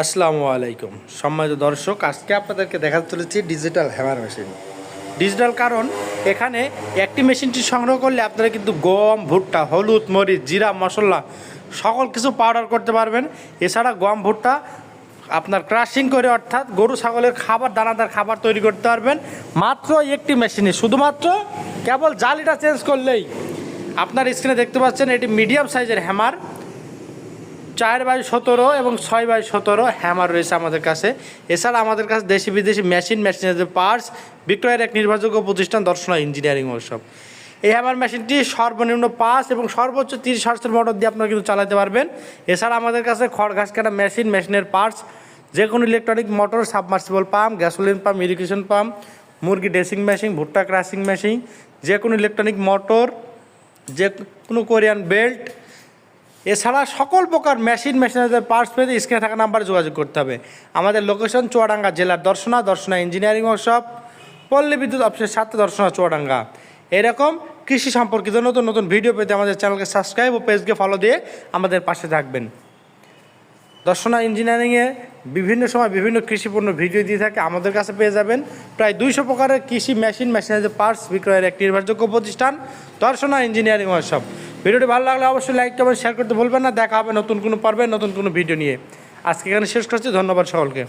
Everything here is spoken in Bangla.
আসসালামু আলাইকুম। সম্মানিত দর্শক, আজকে আপনাদেরকে দেখাতে চলেছি ডিজিটাল হ্যামার মেশিন ডিজিটাল কারণ, এখানে একটি মেশিনটি সংগ্রহ করলে আপনারা কিন্তু গম, ভুট্টা, হলুদ, মরিচ, জিরা, মশলা সকল কিছু পাউডার করতে পারবেন। এছাড়া গম, ভুট্টা আপনার ক্রাশিং করে অর্থাৎ গরু, ছাগলের খাবার, দানাদার খাবার তৈরি করতে পারবেন। মাত্র একটি মেশিনে শুধুমাত্র কেবল জালিটা চেঞ্জ করলেই আপনার স্ক্রিনে দেখতে পাচ্ছেন, এটি মিডিয়াম সাইজের হ্যামার চার বাই সতেরো এবং ছয় বাই সতেরো হ্যামার রয়েছে আমাদের কাছে। এছাড়া আমাদের কাছে দেশি বিদেশি মেশিন, মেশিনের পার্টস বিক্রয়ের এক নির্ভরযোগ্য প্রতিষ্ঠান দর্শনা ইঞ্জিনিয়ারিং ওয়ার্কশপ এই হ্যামার মেশিনটি সর্বনিম্ন পাঁচ এবং সর্বোচ্চ তিরিশ হার্সের মোটর দিয়ে আপনারা কিন্তু চালাতে পারবেন। এছাড়া আমাদের কাছে খড়, ঘাস কাটা মেশিন, মেশিনের পার্টস যে কোনো electronic motor submersible pump gasoline pump irrigation pump মুরগি ড্রেসিং মেশিন ভুট্টা ক্রাশিং মেশিন যে কোনো ইলেকট্রনিক মোটর যে কোনো কোরিয়ান বেল্ট এছাড়া সকল প্রকার মেশিন মেশিনারিদের পার্টস পেতে স্ক্রিনে থাকা নাম্বারে যোগাযোগ করতে হবে। আমাদের লোকেশন চুয়াডাঙ্গা জেলার দর্শনা দর্শনা ইঞ্জিনিয়ারিং ওয়ার্কশপ পল্লী বিদ্যুৎ অফিসের সাথে দর্শনা চুয়াডাঙ্গা। এরকম কৃষি সম্পর্কিত নতুন নতুন ভিডিও পেতে আমাদের চ্যানেলকে সাবস্ক্রাইব ও পেজকে ফলো দিয়ে আমাদের পাশে থাকবেন। দর্শনা ইঞ্জিনিয়ারিংয়ে বিভিন্ন সময় বিভিন্ন কৃষিপূর্ণ ভিডিও দিয়ে থাকে, আমাদের কাছে পেয়ে যাবেন। প্রায় দুইশো প্রকারের কৃষি মেশিন মেশিনারি পার্টস বিক্রয়ের একটি নির্ভরযোগ্য প্রতিষ্ঠান, দর্শনা ইঞ্জিনিয়ারিং ওয়ার্কশপ ভিডিওটি ভালো লাগলে অবশ্যই লাইক কমেন্ট শেয়ার করতে ভুলবেন না। দেখা হবে নতুন কোনো পর্বে, নতুন কোনো ভিডিও নিয়ে। আজকে এখানে শেষ করছি। ধন্যবাদ সকলকে।